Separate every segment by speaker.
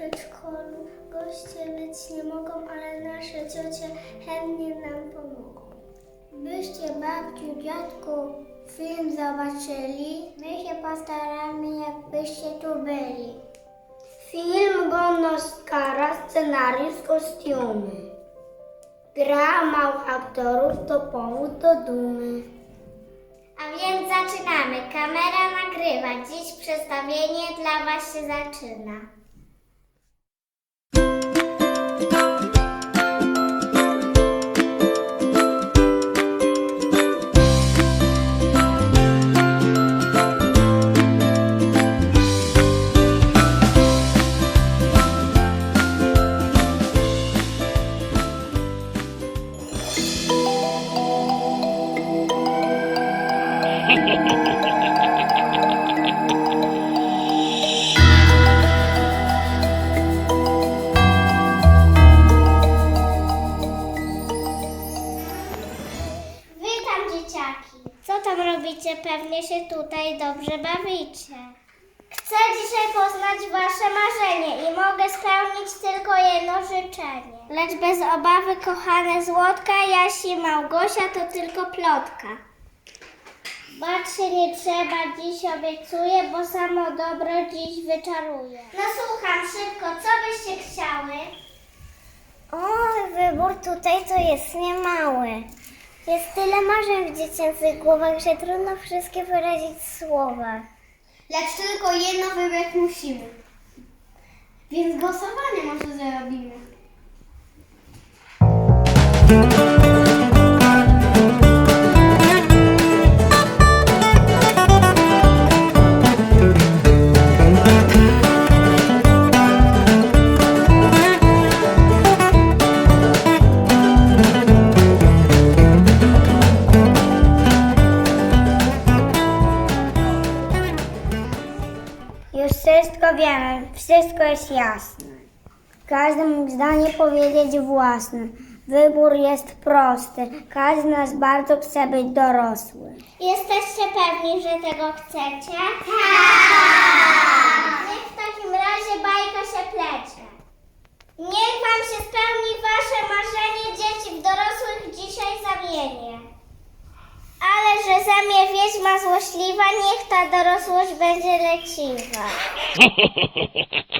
Speaker 1: przedszkolu. Goście być nie mogą, ale nasze ciocie chętnie nam pomogą. Byście babciu, dziadku film zobaczyli, my się postaramy, jakbyście tu byli. Film godny Oscara, scenariusz, kostiumy. Gra małych aktorów to powód do dumy. A więc zaczynamy. Kamera nagrywa. Dziś przedstawienie dla Was się zaczyna. Dzieciaki. Co tam robicie? Pewnie się tutaj dobrze bawicie. Chcę dzisiaj poznać wasze marzenie i mogę spełnić tylko jedno życzenie. Lecz bez obawy, kochane Złotka, Jasi, Małgosia to tylko plotka. Bać się nie trzeba, dziś obiecuję, bo samo dobro dziś wyczaruję. No słucham szybko, co byście chciały? O, wybór tutaj to jest niemały. Jest tyle marzeń w dziecięcych głowach, że trudno wszystkie wyrazić w słowach. Lecz tylko jedno wybrać musimy. Więc głosowanie może zrobimy. Jest jasne. Każdy mógł zdanie powiedzieć własne. Wybór jest prosty. Każdy z nas bardzo chce być dorosły. Jesteście pewni, że tego chcecie? Tak! Niech w takim razie bajka się plecie. Niech wam się spełni wasze marzenie, dzieci w dorosłych dzisiaj zamienię. Ale że zamie wiedźma złośliwa, niech ta dorosłość będzie leciwa.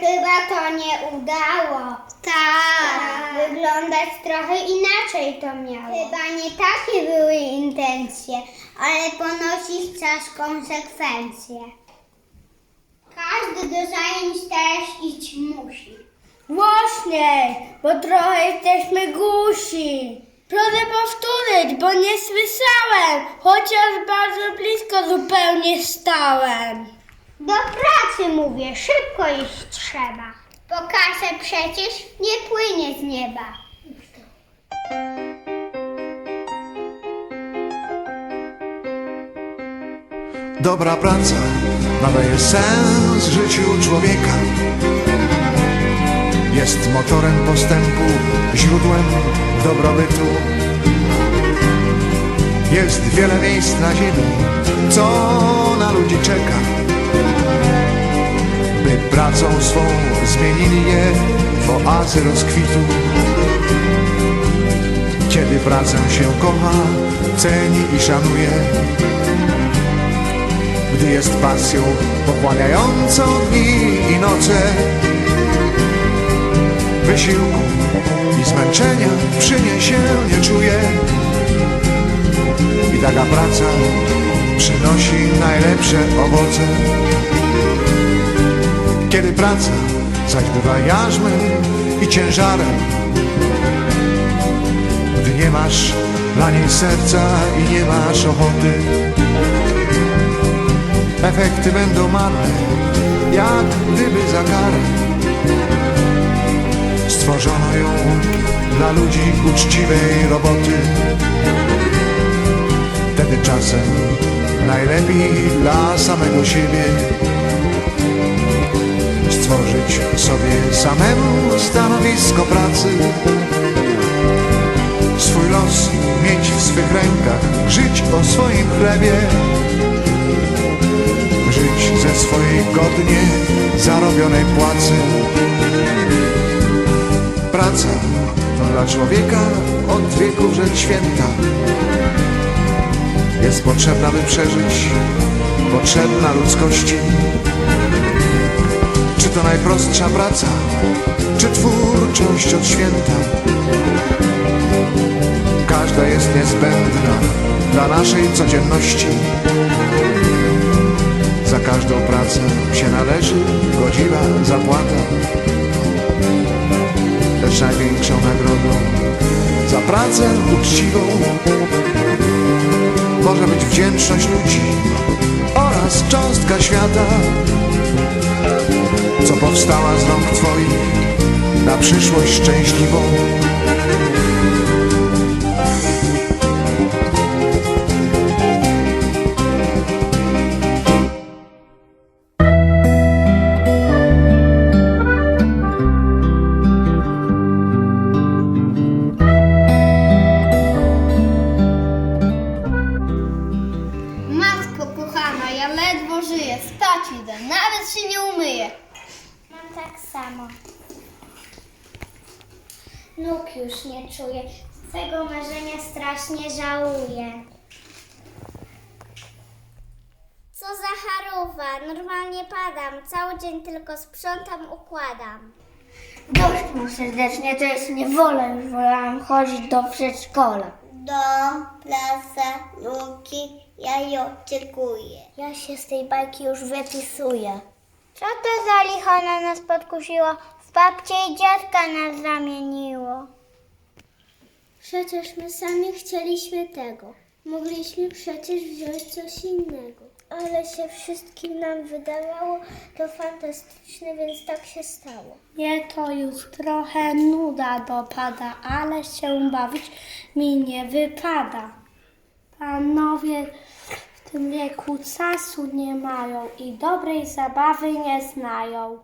Speaker 1: chyba to nie udało. Tak. Wyglądać trochę inaczej to miało. Chyba nie takie były intencje, ale ponosić też konsekwencje. Każdy do zajęć też iść musi.
Speaker 2: Głośniej, bo trochę jesteśmy głusi. Proszę powtórzyć, bo nie słyszałem, chociaż bardzo blisko zupełnie stałem.
Speaker 1: Do pracy mówię, szybko iść trzeba. Bo kasę przecież nie płynie z nieba.
Speaker 3: Dobra praca nadaje sens życiu człowieka. Jest motorem postępu, źródłem dobrobytu. Jest wiele miejsc na ziemi, co na ludzi czeka. Pracą swą zmienili je w oazy rozkwitu. Kiedy pracę się kocha, ceni i szanuje. Gdy jest pasją pochłaniającą dni i noce wysiłku i zmęczenia przy niej się nie czuje. I taka praca przynosi najlepsze owoce kiedy praca zaś bywa jarzmem i ciężarem gdy nie masz dla niej serca i nie masz ochoty efekty będą marne jak gdyby za karę. Stworzono ją dla ludzi uczciwej roboty. Wtedy czasem najlepiej dla samego siebie sobie samemu stanowisko pracy. Swój los mieć w swych rękach, żyć o swoim chlebie, żyć ze swojej godnie zarobionej płacy. Praca to dla człowieka od wieków rzecz święta. Jest potrzebna, by przeżyć, potrzebna ludzkości. Czy to najprostsza praca, czy twórczość od święta? Każda jest niezbędna dla naszej codzienności. Za każdą pracę się należy godziwa zapłata. Lecz największą nagrodą za pracę uczciwą może być wdzięczność ludzi oraz cząstka świata co powstała z rąk Twoich na przyszłość szczęśliwą.
Speaker 1: Samo. Nóg już nie czuję. Tego marzenia strasznie żałuję. Co za charuwa. Normalnie padam. Cały dzień tylko sprzątam, układam.
Speaker 2: Dość mu serdecznie, to jest niewola, już wolałam chodzić do przedszkola.
Speaker 1: Dom, plaza, luki, ja je oczekuję. Ja się z tej bajki już wypisuję. Co to za licho na nas podkusiło? W babcie i dziadka nas zamieniło. Przecież my sami chcieliśmy tego. Mogliśmy przecież wziąć coś innego. Ale się wszystkim nam wydawało to fantastyczne, więc tak się stało.
Speaker 2: Mnie to już trochę nuda dopada, ale się bawić mi nie wypada. Panowie tym wieku czasu nie mają i dobrej zabawy nie znają.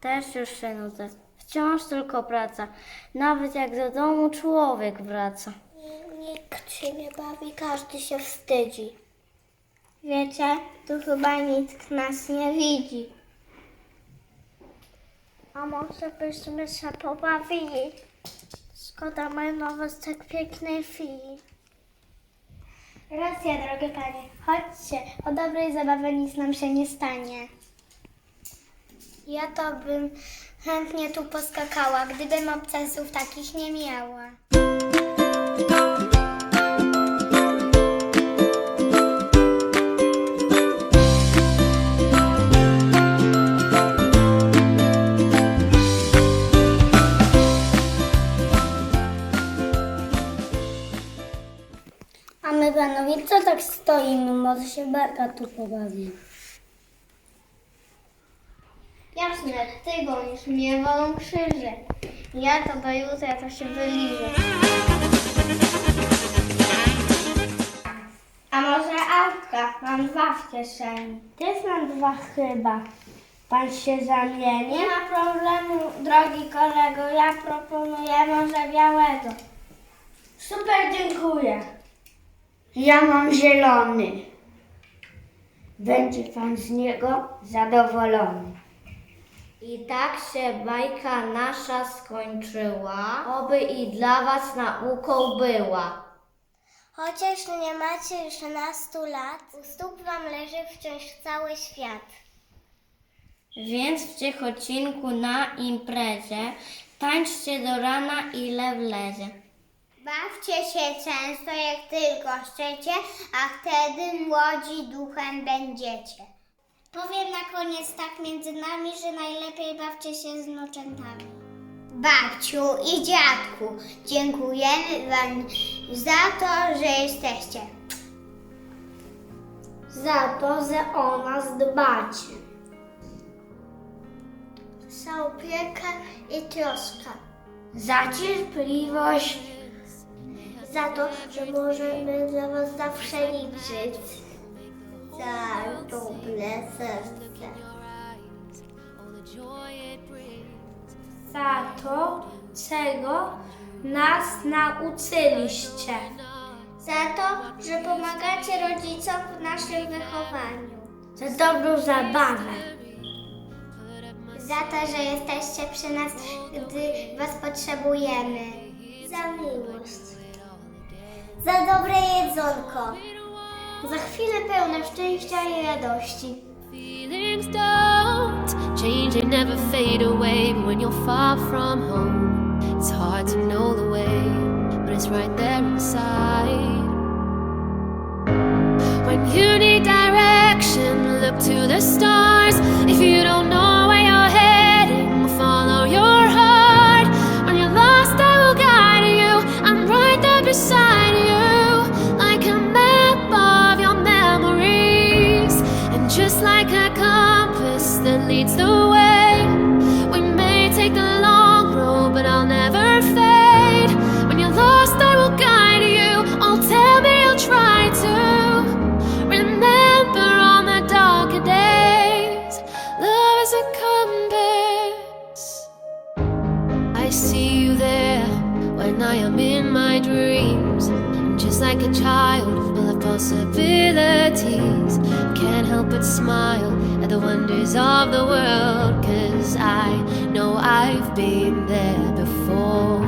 Speaker 4: Też już się nudzę. Wciąż tylko praca. Nawet jak do domu człowiek wraca.
Speaker 1: Nikt się nie bawi, każdy się wstydzi. Wiecie, tu chyba nikt nas nie widzi. A może byśmy się pobawili? Szkoda marnować tak pięknej chwili. Racja, drogie panie. Chodźcie, o dobrej zabawie nic nam się nie stanie. Ja to bym chętnie tu poskakała, gdybym obcasów takich nie miała. Może się beka tu pobawi.
Speaker 2: Jasne, ty gonisz, mnie wolą krzyże. Ja to do jutra to się wyliżę. A może autka? Mam dwa w kieszeni. Też mam dwa chyba. Pan się zamieni? Nie ma problemu, drogi kolego. Ja proponuję może białego. Super, dziękuję. Ja mam zielony. Będzie pan z niego zadowolony.
Speaker 4: I tak się bajka nasza skończyła, oby i dla was nauką była.
Speaker 1: Chociaż nie macie 13 lat, u stóp wam leży wciąż cały świat.
Speaker 4: Więc w Ciechocinku na imprezie tańczcie do rana ile wlezie.
Speaker 1: Bawcie się często jak tylko chcecie, a wtedy młodzi duchem będziecie. Powiem na koniec tak między nami, że najlepiej bawcie się z wnuczętami. Babciu i dziadku, dziękujemy wam za to, że jesteście.
Speaker 2: Za to, że o nas dbacie.
Speaker 1: za opiekę i troskę.
Speaker 2: za cierpliwość,
Speaker 1: Za to, że możemy dla Was zawsze liczyć. Za dobre serce.
Speaker 2: za to, czego nas nauczyliście.
Speaker 1: Za to, że pomagacie rodzicom w naszym wychowaniu.
Speaker 2: Za dobrą zabawę.
Speaker 1: Za to, że jesteście przy nas, gdy Was potrzebujemy. Za miłość. Za dobre jedzonko. Za chwilę pełne szczęścia i radości.
Speaker 5: Feelings don't change, they never fade away. When you're far from home, it's hard to know the way, but it's right there inside. When you need direction, look to the stars. If you don't just like a compass that leads the way, we may take the long road, but I'll never fade. When you're lost, I will guide you. Oh, tell me you'll try to remember on the darker days. Love is a compass. I see you there when I am in my dreams. Just like a child full of possibilities. Can't help but smile at the wonders of the world. Cause I know I've been there before.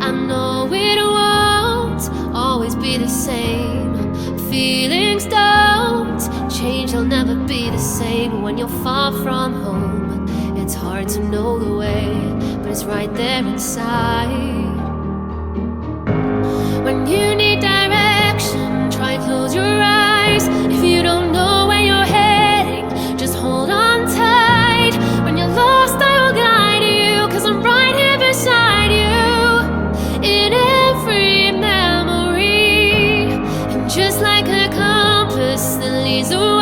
Speaker 5: I know it won't always be the same. Feelings don't change, they'll never be the same when you're far from home. It's hard to know the way, but it's right there inside. When you sorriso.